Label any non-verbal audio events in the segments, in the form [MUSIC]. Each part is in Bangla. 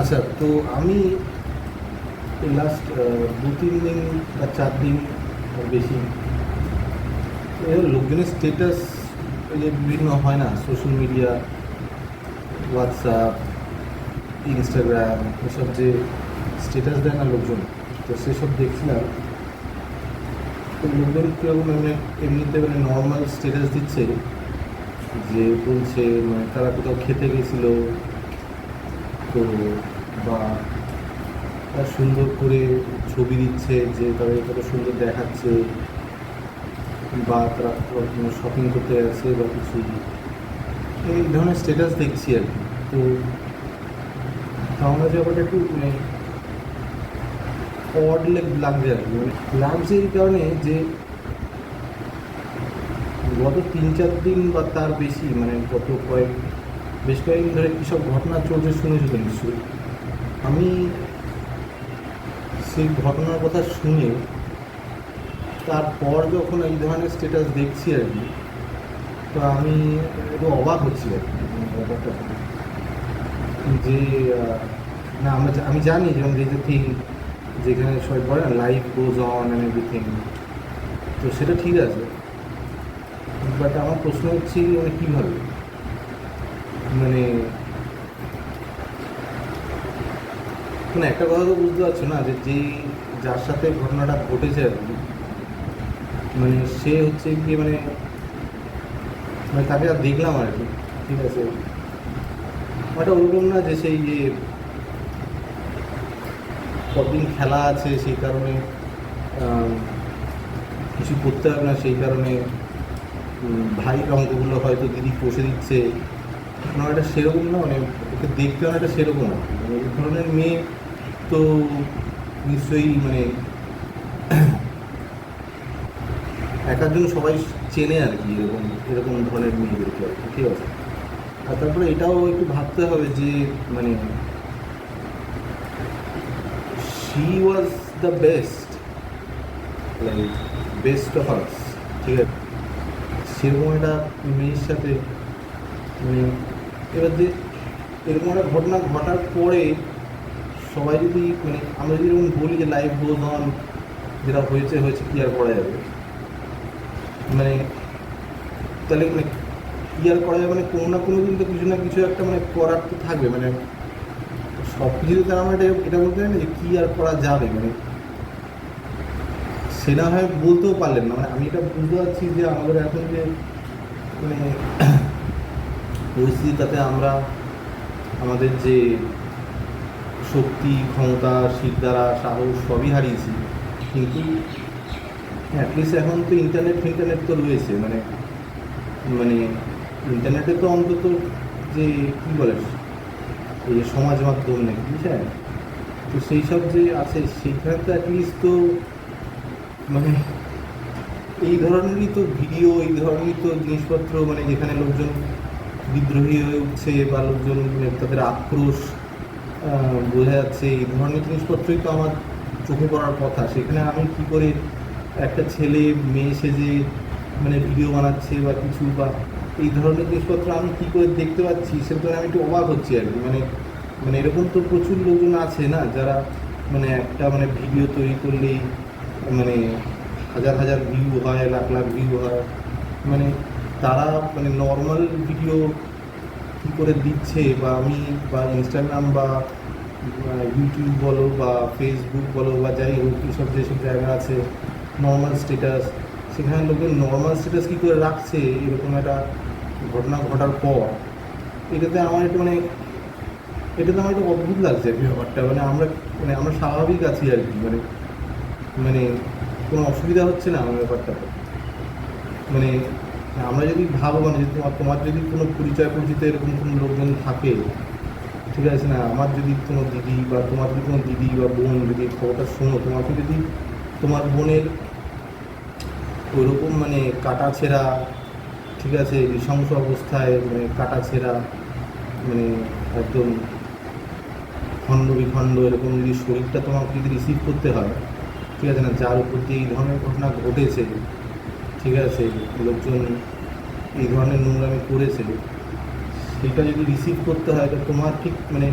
আচ্ছা তো আমি লাস্ট দু তিন দিন বা চার দিন বেশি লোকজনের স্টেটাস যে বিভিন্ন হয় না সোশ্যাল মিডিয়া হোয়াটসঅ্যাপ ইনস্টাগ্রাম এসব যে স্টেটাস দেয় না লোকজন, তো সেসব দেখছিলাম, তো লোকজন কীরকম এমনি, এমনিতে মানে নর্মাল স্টেটাস দিচ্ছে, যে বলছে মানে তারা কোথাও খেতে গেছিল তো বা সুন্দর করে ছবি দিচ্ছে, যে তাদের কত সুন্দর দেখাচ্ছে বা তারা শপিং করতে আছে বা কিছু। এই ধরনের স্টেটাস দেখছি আর কি। তো তো আমার ব্যাপারটা একটু মানে অড লাগছে আর কি মানে লাগছে এই কারণে যে গত তিন চার দিন বা তার বেশি মানে গত কয়েক বেশ কয়েকদিন ধরে কী সব ঘটনা চলছে শুনেছো তো নিশ্চয়ই আমি সেই ঘটনার কথা শুনে তারপর যখন এই ধরনের স্টেটাস দেখছি আর কি, তো আমি একটু অবাক হচ্ছি আর কি ব্যাপারটা যে না, আমরা আমি জানি যেমন যে থিং যেখানে সবাই বলে না life goes on and everything তো সেটা ঠিক আছে। বাট আমার প্রশ্ন হচ্ছে মানে কীভাবে? মানে মানে একটা কথা তো বুঝতে পারছ না যে যেই, যার সাথে ঘটনাটা ঘটেছে আর কি মানে সে হচ্ছে কি মানে মানে তাকে আর দেখলাম আর কি, ঠিক আছে। ওটা ওরকম না যে সেই যে কদিন খেলা আছে সেই কারণে কিছু করতে হবে না সেই কারণে ভাই অঙ্কগুলো হয়তো দিদি কষে দিচ্ছে। একটা সেরকম না মানে ওকে দেখতে অনেকটা সেরকম। মানে এই ধরনের মেয়ে তো নিশ্চয়ই মানে এক একজন সবাই চেনে আর কি, এরকম এরকম ধরনের মেয়েদেরকে আর কি, ঠিক আছে আর তারপরে এটাও একটু ভাবতে হবে যে মানে she was the best like best of us ঠিক আছে সেরকম একটা মেয়ের সাথে মানে এবার যে এরকম একটা ঘটনা ঘটার পরে সবাই যদি মানে আমরা যদি এরকম বলি যে লাইফ গোজ অন যেটা হয়েছে হয়েছে, কি আর করা যাবে? মানে তাহলে মানে কি আর করা যাবে? মানে কোনো না কোনো দিন তো কিছু না কিছু একটা মানে করার তো থাকবে মানে সব কিছুতে তারা আমরা এটা এটা বলতে পারি না যে কী আর করা যাবে মানে সে না হয় বলতেও পারলেন না। মানে আমি এটা বুঝতে পারছি যে আমাদের এখন যে মানে পরিস্থিতি তাতে আমরা আমাদের যে শক্তি, ক্ষমতা শিরদারা সাহস সবই হারিয়েছি। কিন্তু অ্যাটলিস্ট এখন তো ইন্টারনেট ফিন্টারনেট তো রয়েছে। মানে মানে ইন্টারনেটে তো অন্তত যে, কী বলে, এই যে সমাজ মাধ্যম নাকি, বুঝছেন? তো সেই সব যে আছে সেখানে তো অ্যাটলিস্ট তো মানে এই ধরনেরই তো ভিডিও এই ধরনেরই তো জিনিসপত্র মানে যেখানে লোকজন বিদ্রোহী হয়ে উঠছে, বা লোকজন মানে তাদের আক্রোশ বোঝা যাচ্ছে, এই ধরনের জিনিসপত্রই তো আমার চোখে পড়ার কথা। সেখানে আমি কি করে একটা ছেলে, মেয়ে সেজে মানে ভিডিও বানাচ্ছে বা কিছু, বা এই ধরনের জিনিসপত্র আমি কি করে দেখতে পাচ্ছি, সেটা আমি একটু অবাক হচ্ছি আর কি। মানে মানে এরকম তো প্রচুর লোকজন আছে না, যারা মানে একটা মানে ভিডিও তৈরি করলেই মানে হাজার হাজার ভিউ হয়, লাখ লাখ ভিউ হয়। মানে তারা মানে নর্মাল ভিডিও কী করে দিচ্ছে বা আমি বা ইনস্টাগ্রাম বা ইউটিউব বলো বা ফেসবুক বলো বা যাই হোক এইসব যেসব জায়গা আছে নর্মাল স্ট্যাটাস সেখানে লোকের নর্মাল স্ট্যাটাস কী করে রাখছে, এরকম একটা ঘটনা ঘটার পর, এটাতে আমার একটু মানে এটাতে আমার একটু অদ্ভুত লাগছে ব্যাপারটা। মানে আমরা মানে আমরা স্বাভাবিক আছি আর কি মানে মানে কোনো অসুবিধা হচ্ছে না আমার ব্যাপারটাতে। মানে আমরা যদি ভাবো মানে যদি তোমার তোমার যদি কোনো পরিচয় পরিচিত এরকম কোনো লোকজন থাকে, ঠিক আছে না? আমার যদি কোনো দিদি বা তোমার যদি কোনো দিদি বা বোন যদি খবরটা শোনো, তোমাকে যদি তোমার বোনের ওইরকম মানে কাটা ছেঁড়া, ঠিক আছে, নৃশংস অবস্থায় মানে কাটা ছেঁড়া মানে একদম খণ্ড বিখণ্ড এরকম যদি শরীরটা তোমাকে যদি রিসিভ করতে হয়, ঠিক আছে না? যার উপর দিয়ে এই ধরনের ঘটনা ঘটেছে ঠিক আছে লোকজন এই ধরনের নোংরামি করেছে। সেটা যদি রিসিভ করতে হয়, তো তোমার ঠিক মানে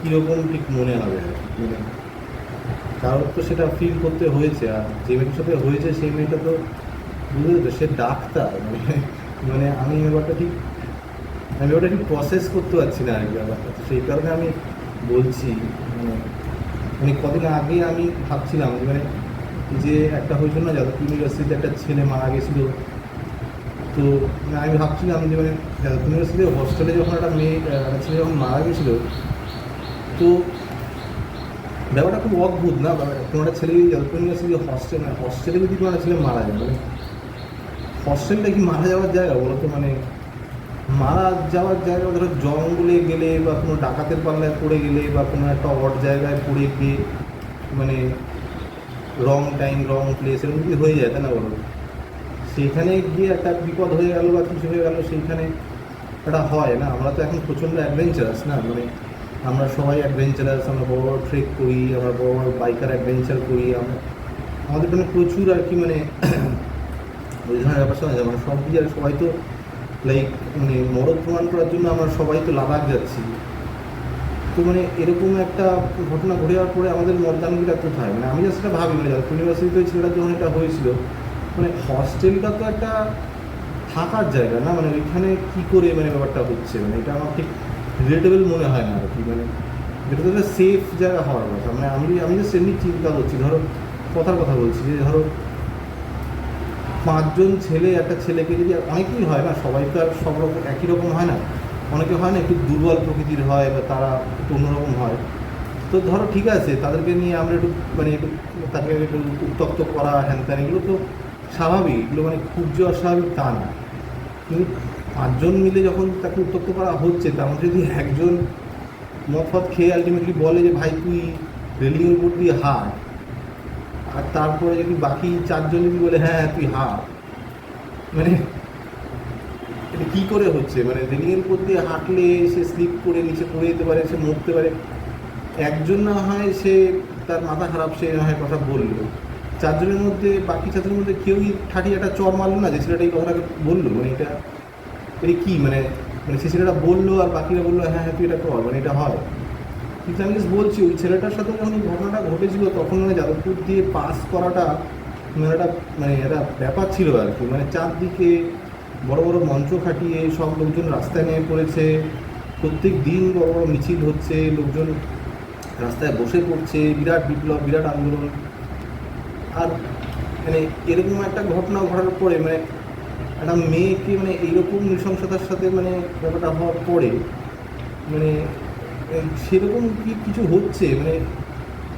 কীরকম ঠিক মনে হবে। মানে কারোর তো সেটা ফিল করতে হয়েছে, আর যে মেয়েটার সাথে হয়েছে সেই মেয়েটা তো বুঝলে তো, সে ডাক্তার। মানে মানে আমি ব্যাপারটা ঠিক, আমি ওটা ঠিক প্রসেস করতে পারছি না আর কি ব্যাপারটা। তো সেই কারণে আমি বলছি মানে মানে কদিন আগে আমি ভাবছিলাম যে মানে যে একটা হয়েছিল না, যাদবপুর ইউনিভার্সিটিতে একটা ছেলে মারা গেছিল তো আমি ভাবছিলাম যে মানে যাদব ইউনিভার্সিটিতে হস্টেলে যখন একটা মেয়ে একটা ছেলে যখন মারা গেছিল, তো ব্যাপারটা খুব অদ্ভুত না ব্যাপারটা। কোনো একটা ছেলে যদি যাদব ইউনিভার্সিটি হস্টেল মানে হস্টেলে যদি কোনো একটা ছেলে মারা যায় মানে হস্টেলটা কি মারা যাওয়ার জায়গা বলো তো মানে মারা যাওয়ার জায়গা, ধরো জঙ্গলে গেলে বা কোনো ডাকাতের পাল্লায় পড়ে গেলে বা কোনো একটা অড জায়গায় পড়ে গিয়ে মানে রং টাইম রং প্লেস এরকম যদি হয়ে যায় তাই না বলো। সেইখানে গিয়ে একটা বিপদ হয়ে গেল বা কিছু হয়ে গেল, সেইখানে একটা হয় না। আমরা তো এখন প্রচণ্ড অ্যাডভেঞ্চারাস না? মানে আমরা সবাই অ্যাডভেঞ্চারাস আমরা বড় বড় ট্রেক করি, আমরা বড় বড় বাইকার অ্যাডভেঞ্চার করি, আমরা আমাদের এখানে প্রচুর আর কি মানে [CLEARS THROAT] ওই ধরনের ব্যাপার শোনা যায় মানে সব দিয়ে সবাই তো লাইক মানে মরদ প্রমাণ করার জন্য আমরা সবাই তো লাদাখ যাচ্ছি। তো মানে এরকম একটা ঘটনা ঘটে যাওয়ার পরে আমাদের মর্দানগিরা কোথায়? মানে আমি জাস্ট সেটা ভাবি মানে ইউনিভার্সিটিতে ছেলেটার যখন এটা হয়েছিল। মানে হস্টেলটা তো একটা থাকার জায়গা না? মানে ওইখানে কী করে মানে ব্যাপারটা হচ্ছে? মানে এটা আমার ঠিক রিলেটেবল মনে হয় না আর কি। মানে এটা তো একটা সেফ জায়গা হওয়ার কথা। মানে আমি আমি যে এমনি চিন্তা করছি। ধরো, কথার কথা বলছি যে ধরো পাঁচজন ছেলে, একটা ছেলেকে যদি অনেকেই হয় না, সবাই তো আর সব রকম, একই রকম হয় না? অনেকে হয় না একটু দুর্বল প্রকৃতির হয় বা তারা একটু অন্যরকম হয়। তো ধরো ঠিক আছে, তাদেরকে নিয়ে আমরা একটু মানে একটু তাকে একটু উত্তপ্ত করা, হ্যান ত্যান এগুলো তো স্বাভাবিক, এগুলো মানে খুব যে অস্বাভাবিক তা না। কিন্তু পাঁচজন মিলে যখন তাকে উত্তপ্ত করা হচ্ছে, তার মধ্যে যদি একজন মদ ফদ খেয়ে আলটিমেটলি বলে যে, ভাই, তুই রেলিংয়ের উপর দিয়ে হাঁট। আর তারপরে যদি বাকি চারজন যদি বলে হ্যাঁ হ্যাঁ তুই হাঁট। মানে কী করে হচ্ছে? মানে রেলিংয়ের উপর দিয়ে হাঁটলে সে স্লিপ করে নিচে পড়ে যেতে পারে, সে মরতে পারে। একজন না হয় সে তার মাথা খারাপ, সে না হয় কথা বলল। চারজনের মধ্যে, বাকি চারজনের মধ্যে কেউই ঠাটি একটা চর মারলো না যে ছেলেটা এই কথাটাকে বলল? মানে এটা এটা কি? মানে মানে সে ছেলেটা বলল আর বাকিরা বলল হ্যাঁ হ্যাঁ তুই এটা কর। মানে এটা হয়। কিন্তু আমি just বলছি, ওই ছেলেটার সাথে যখন এই ঘটনাটা ঘটেছিল, তখন মানে যাদবপুর দিয়ে পাস করাটা মানে একটা মানে একটা ব্যাপার ছিল আর কি। মানে চারদিকে বড় বড় মঞ্চ খাটিয়ে সব লোকজন রাস্তায় নেমে পড়েছে। প্রত্যেক দিন বড় বড় মিছিল হচ্ছে, লোকজন রাস্তায় বসে পড়ছে, বিরাট বিপ্লব, বিরাট আন্দোলন। আর মানে এরকম একটা ঘটনা ঘটার পরে মানে একটা মেয়েকে মানে এইরকম নৃশংসতার সাথে মানে ব্যাপারটা হওয়ার পরে মানে সেরকম কি কিছু হচ্ছে? মানে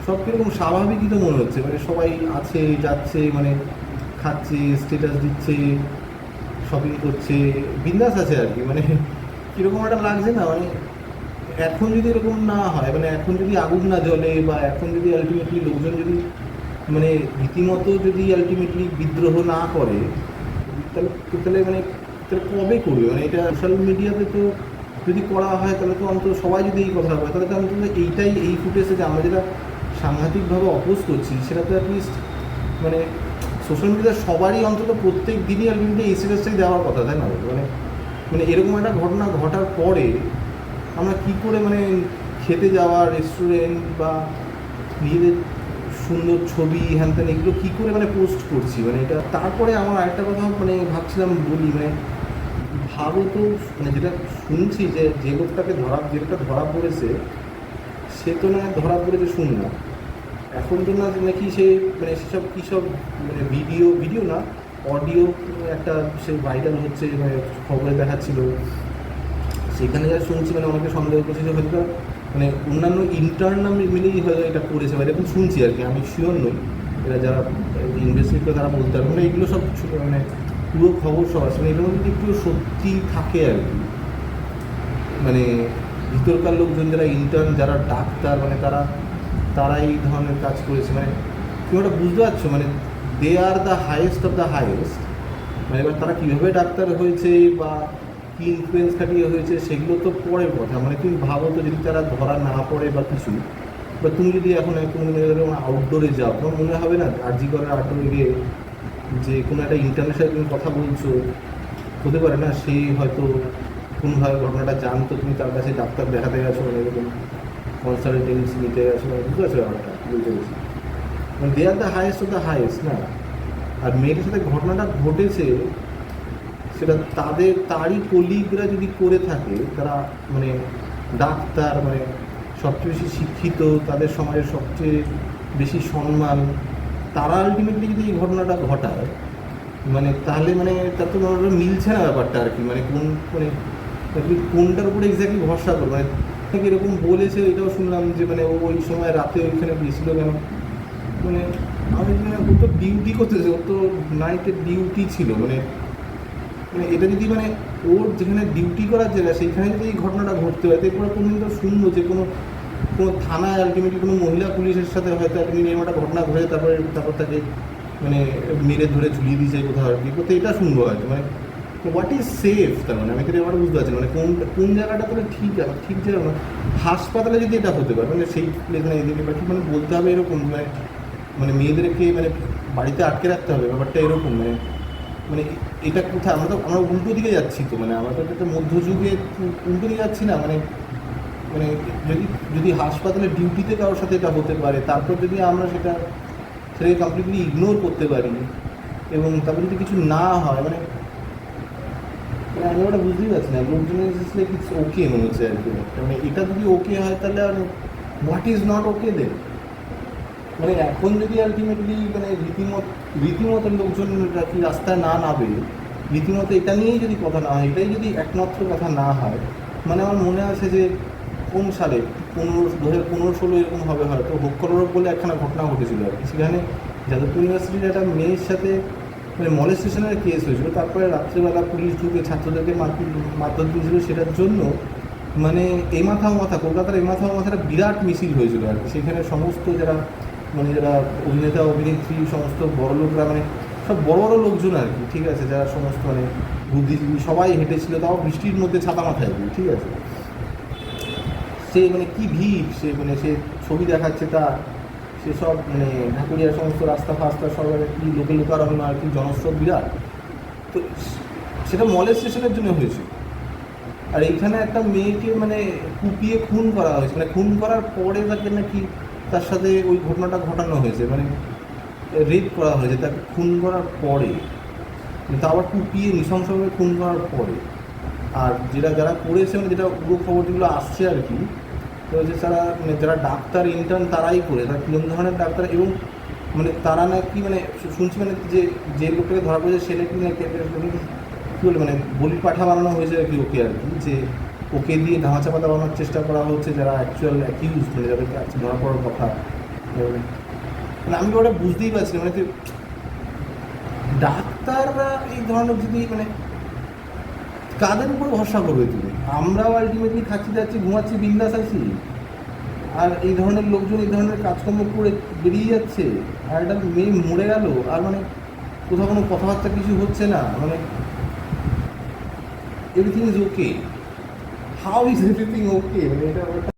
সব কীরকম স্বাভাবিকই তো মনে হচ্ছে। মানে সবাই আছে, যাচ্ছে মানে খাচ্ছে স্টেটাস দিচ্ছে। শপিং করছে, বিন্দাস আছে আর কি মানে কীরকম একটা লাগছে না মানে এখন যদি এরকম না হয় মানে এখন যদি আগুন না জ্বলে বা এখন যদি আলটিমেটলি লোকজন যদি মানে রীতিমতো যদি আলটিমেটলি বিদ্রোহ না করে, তাহলে তাহলে মানে তাহলে কবে করবে? মানে এটা সোশ্যাল মিডিয়াতে তো যদি করা হয়, তাহলে তো অন্তত সবাই যদি এই কথা বলে, তাহলে তো অন্তত এইটাই, এই ফুটেজে যে আমরা যেটা সাংঘাতিকভাবে অপোজ করছি, সেটা তো অ্যাটলিস্ট মানে সোশ্যাল মিডিয়া সবারই অন্তত প্রত্যেক দিনই আলটিমেটলি এই সিরিয়াসটাই দেওয়ার কথা, তাই না? মানে মানে এরকম একটা ঘটনা ঘটার পরে আমরা কি করে মানে খেতে যাওয়া রেস্টুরেন্ট বা নিজেদের সুন্দর ছবি, হ্যান ত্যান এগুলো কী করে মানে পোস্ট করছি? মানে এটা, তারপরে আমার আরেকটা কথা মানে ভাবছিলাম বলি মানে ভাবো তো মানে যেটা শুনছি যে যে লোকটাকে ধরা যে লোকটা ধরা পড়েছে, সে তো না ধরা পড়েছে শুনলাম এখন তো না নাকি সে মানে সেসব কী সব মানে ভিডিও ভিডিও না অডিও একটা সে ভাইরাল হচ্ছে মানে খবরে দেখাচ্ছিল। সেখানে যা শুনছি মানে অনেকে সন্দেহ করছে যে হয়তো মানে অন্যান্য ইন্টার্ন মিলেই হয়তো এটা করেছে বা এরকম শুনছি আর কি, আমি শিওর নই। এরা যারা ইনভেস্টিগেট করে তারা বলতে পারবে মানে এগুলো সব মানে পুরো খবর সব আছে মানে এগুলো যদি একটু সত্যি থাকে আর কি। মানে ভিতরকার লোকজন যারা ইন্টার্ন যারা ডাক্তার মানে তারা তারা এই ধরনের কাজ করেছে। মানে তুমি ওটা বুঝতে পারছ? মানে they are the highest of the highest মানে এবার তারা কীভাবে ডাক্তার হয়েছে বা কী ইনফ্লুয়েন্স খাটিয়ে হয়েছে সেগুলো তো পরের কথা। মানে তুমি ভাবো তো যদি তারা ধরা না পড়ে বা কিছু, বা তুমি যদি এখন কোনো আউটডোরে যাও, তোমার মনে হবে না আরজি করার আউটডোরে গিয়ে যে কোনো একটা ইন্টারন্যাশনাল তুমি কথা বলছো। হতে পারে না, সে হয়তো কোনোভাবে ঘটনাটা জানতো, তুমি তার কাছে ডাক্তার দেখাতে গেছো মানে এরকম কনসালটেন্সি নিতে গেছে মানে বুঝতে পারছ ব্যাপারটা, বুঝতে পেরেছি। মানে they are the highest of the highest না? আর মেয়েটার সাথে ঘটনাটা ঘটেছে, সেটা তাদের, তারই কলিগরা যদি করে থাকে, তারা মানে ডাক্তার মানে সবচেয়ে বেশি শিক্ষিত, তাদের সমাজের সবচেয়ে বেশি সম্মান, তারা আলটিমেটলি যদি এই ঘটনাটা ঘটায় মানে তাহলে মানে তার তো মনে মিলছে না ব্যাপারটা আর কি মানে কোন মানে তুমি কোনটার উপরে এক্স্যাক্টলি ভরসা করবে? মানে থেকে এরকম বলেছে, এটাও শুনলাম যে মানে ও ওই সময় রাতে ওইখানে গেছিল কেন? মানে আমি মানে ও তো ডিউটি করতেছে ওর তো নাইটের ডিউটি ছিল মানে মানে এটা যদি মানে ওর যেখানে ডিউটি করার জায়গা সেইখানে যদি এই ঘটনাটা ঘটতে হয় তারপরে কোনদিন তো শুনব যে কোনো কোনো থানায় আলটিমেটলি কোনো মহিলা পুলিশের সাথে হয়তো আলটিমেটলি এরকম একটা ঘটনা ঘটে তারপরে, তারপর তাকে মানে মেরে ধরে ঝুলিয়ে দিয়েছে কোথাও আর কি, তো এটা শুনব আর কি মানে হোয়াট ইজ সেফ তার মানে? আমি তো এবার বুঝতে পারছি মানে কোন কোন জায়গাটা তাহলে ঠিক আছে ঠিক জায়গা না হাসপাতালে যদি এটা হতে পারে মানে সেই প্লেস মানে এদিকে বা কি মানে বলতে হবে এরকম মানে মানে মেয়েদেরকে মানে বাড়িতে আটকে রাখতে হবে, ব্যাপারটা এরকম মানে মানে এটা কোথায়? আমরা তো, আমরা উল্টো দিকে যাচ্ছি তো মানে আমরা তো একটা মধ্যযুগে উল্টো দিকে যাচ্ছি না মানে মানে যদি যদি হাসপাতালে ডিউটিতে কারোর সাথে এটা হতে পারে, তারপর যদি আমরা সেটা, সেটাকে কমপ্লিটলি ইগনোর করতে পারি, এবং তারপর যদি কিছু না হয় মানে মানে আমি ওটা বুঝতেই পারছি না। লোকজনের লাইক ইটস ওকে মনে হচ্ছে আর কি? মানে এটা যদি ওকে হয় তাহলে আর what is not okay then মানে এখন যদি আলটিমেটলি মানে রীতিমত, রীতিমতো লোকজন কি রাস্তায় না নামে, রীতিমতো এটা নিয়েই যদি কথা না হয়, এটাই যদি একমাত্র কথা না হয় মানে আমার মনে আছে যে কোন সালে? পনেরো, দু হাজার পনেরো, ষোলো এরকম হবে হয়তো। হোক্করোড বলে একখানা ঘটনা ঘটেছিল আর কি। সেখানে যাদবপুর ইউনিভার্সিটির একটা মেয়ের সাথে মানে মলেস্টেশনের কেস হয়েছিল। তারপরে রাত্রেবেলা পুলিশ ঢুকে ছাত্রদেরকে মারধর দিয়েছিল সেটার জন্য মানে এই মাথা মাথা কলকাতার এই মাথা মাথাটা বিরাট মিছিল হয়েছিল আর কি। সেখানে সমস্ত যারা মানে যারা অভিনেতা, অভিনেত্রী, সমস্ত বড় লোকরা মানে সব বড় বড় লোকজন আর কি, ঠিক আছে? যারা সমস্ত মানে বুদ্ধিজীবী সবাই হেঁটেছিল, তাও বৃষ্টির মধ্যে ছাতা মাথায় দিয়ে, ঠিক আছে? সে মানে কি ভিড়? সে মানে সে ছবি দেখাচ্ছে তার। সেসব মানে ঢাকুরিয়ার সমস্ত রাস্তা ফাস্তা সব কি লোকে লোকারণ্য আর কি জনস্রোত বিরাট? তো সেটা মলের স্টেশনের জন্য হয়েছে। আর এইখানে একটা মেয়েকে মানে কুপিয়ে খুন করা হয়েছে। মানে খুন করার পরে তাকে নাকি তার সাথে ওই ঘটনাটা ঘটানো হয়েছে। মানে রেপ করা হয়েছে। তাকে খুন করার পরে কিন্তু আবার কুপিয়ে নৃশংসভাবে খুন করার পরে। আর যেটা যারা করেছে মানে যেটা পুরো খবর যেগুলো আসছে আর কি তো হচ্ছে তারা মানে যারা ডাক্তার ইন্টার্ন তারাই করে, তারা কিরম ধরনের ডাক্তার এবং মানে তারা নাকি মানে শুনছি মানে যে যে লোকটাকে ধরা পড়েছে, সে নাকি নাকি মানে কী বলে মানে বলির পাঠা বানানো হয়েছে আর কি ওকে আর কি, যে ওকে দিয়ে ধামাচাপা দেওয়ানোর চেষ্টা করা হচ্ছে যারা অ্যাকচুয়াল অ্যাকিউজ মানে যাদেরকে আজকে ধরা পড়ার কথা। মানে আমি ওটা বুঝতেই পারছি মানে যে ডাক্তাররা এই ধরনের যদি মানে কাদের উপর ভরসা করবে তুমি? আমরাও আলটিমেটলি খাচ্ছি যাচ্ছি ঘুমাচ্ছি, বিন্দাস আছি। আর এই ধরনের লোকজন, এই ধরনের কাজকর্ম করে বেরিয়ে যাচ্ছে, আর একটা মেয়ে মরে গেল, আর মানে কোথাও কোনো কথাবার্তা কিছু হচ্ছে না মানে everything is okay how is everything okay মানে এটা